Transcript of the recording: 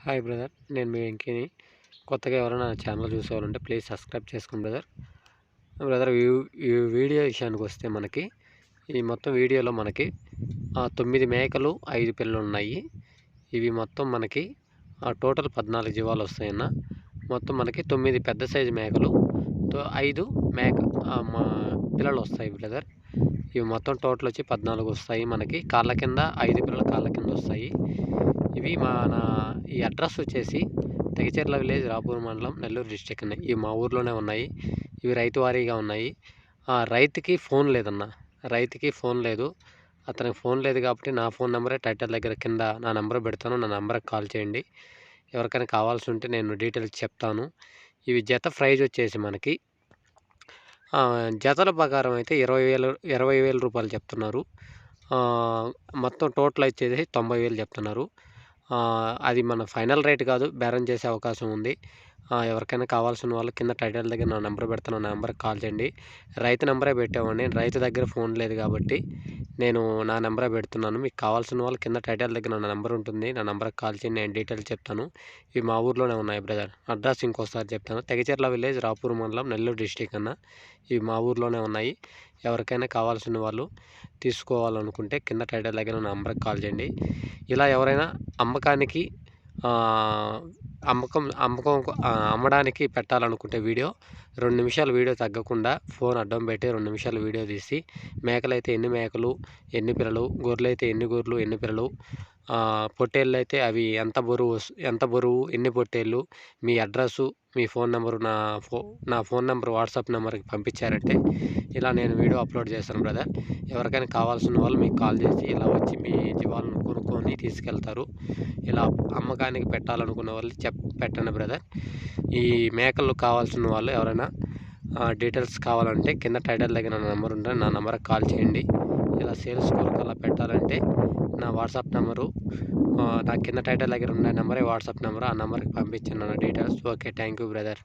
Hi brother నేను మీ వెంకీని. కొత్తగా ఎవరైనా ఛానల్ చూసేవాళ్ళంటే ప్లీజ్ సబ్స్క్రైబ్ చేసుకోండి బ్రదర్. బ్రదర్ ఈ వీడియో విషయానికి వస్తే మనకి ఈ మొత్తం వీడియోలో మనకి తొమ్మిది మేకలు ఐదు పిల్లలు ఉన్నాయి ఇవి మొత్తం మనకి ఆ, టోటల్ పద్నాలుగు జీవాలు వస్తాయన్న. మొత్తం మనకి తొమ్మిది పెద్ద సైజు మేకలు ఐదు మేక మా పిల్లలు వస్తాయి బ్రదర్. ఇవి మొత్తం టోటల్ వచ్చి పద్నాలుగు వస్తాయి మనకి. కాళ్ళ కింద ఐదు పిల్లలు కాళ్ళ కింద వస్తాయి ఇవి మన ఈ అడ్రస్ వచ్చేసి తెగచెర్ల విలేజ్ రాపూర్ మండలం నెల్లూరు డిస్టిక్ ఉన్నాయి ఇవి మా ఊర్లోనే ఉన్నాయి. ఇవి రైతు వారీగా ఉన్నాయి. రైతుకి ఫోన్ లేదన్న. రైతుకి ఫోన్ లేదు. అతనికి ఫోన్ లేదు కాబట్టి నా ఫోన్ నెంబరే టైటిల్ దగ్గర కింద నా నెంబర్ పెడతాను. నా నెంబర్కి కాల్ చేయండి. ఎవరికైనా కావాల్సి ఉంటే నేను డీటెయిల్స్ చెప్తాను. ఇవి జత ప్రైజ్ వచ్చేసి మనకి జతల ప్రకారం అయితే ఇరవై వేలు ఇరవై వేల రూపాయలు చెప్తున్నారు. మొత్తం టోటల్ వచ్చేసి తొంభై వేలు చెప్తున్నారు. అది మన ఫైనల్ రేట్ కాదు బేరం చేసే అవకాశం ఉంది. ఎవరికైనా కావాల్సిన వాళ్ళు కింద టైటిల్ దగ్గర నా నెంబర్ పెడతాను నా నెంబర్కి కాల్ చేయండి. రైతు నెంబరే పెట్టామండి రైతు దగ్గర ఫోన్ లేదు కాబట్టి. నేను నా నెంబరే పెడుతున్నాను. మీకు కావాల్సిన వాళ్ళు కింద టైటిల్ దగ్గర నా నెంబర్ ఉంటుంది. నా నెంబర్కి కాల్ చేయండి. నేను డీటెయిల్స్ చెప్తాను. ఇవి మా ఊర్లోనే ఉన్నాయి బ్రదర్. అడ్రస్ ఇంకోసారి చెప్తాను. తెగచెర్ల విలేజ్ రాపూర్ మండలం నెల్లూరు డిస్టిక్ అన్న. ఇవి మా ఊర్లోనే ఉన్నాయి. ఎవరికైనా కావాల్సిన వాళ్ళు తీసుకోవాలనుకుంటే కింద టైటిల్ దగ్గర నా నెంబర్కి కాల్ చేయండి. ఇలా ఎవరైనా అమ్మకానికి అమ్మకం అమ్మకం అమ్మడానికి పెట్టాలనుకుంటే వీడియో రెండు నిమిషాలు వీడియో తగ్గకుండా ఫోన్ అడ్డం పెట్టి రెండు నిమిషాలు వీడియో తీసి మేకలైతే ఎన్ని మేకలు ఎన్ని పిల్లలు గొర్రెలైతే ఎన్ని గొర్రెలు ఎన్ని పిల్లలు పొట్టేళ్ళు అయితే అవి ఎంత బరువు ఎంత బరువు ఎన్ని పొట్టేళ్ళు మీ అడ్రస్సు మీ ఫోన్ నెంబరు నా ఫో నా ఫోన్ నెంబర్ వాట్సాప్ నెంబర్కి పంపించారంటే ఇలా నేను వీడియో అప్లోడ్ చేస్తాను బ్రదర్. ఎవరికైనా కావాల్సిన వాళ్ళు మీకు కాల్ చేసి ఇలా వచ్చి మీ జీవాలను కొనుక్కొని తీసుకెళ్తారు. ఇలా అమ్మకానికి పెట్టాలనుకున్న వాళ్ళు చెప్ పెట్టండి బ్రదర్. ఈ మేకలు కావాల్సిన వాళ్ళు ఎవరైనా డీటెయిల్స్ కావాలంటే కింద టైటిల్ దగ్గర నా నెంబర్ ఉంటుంది నా నెంబర్కి కాల్ చేయండి. ఇలా సేల్స్ కొరకు అలా పెట్టాలంటే నా వాట్సాప్ నెంబరు నా కింద టైటిల్ దగ్గర ఉన్న నెంబరే వాట్సాప్ నెంబర్ ఆ నెంబర్కి పంపించండి నా details. Okay thank you brother.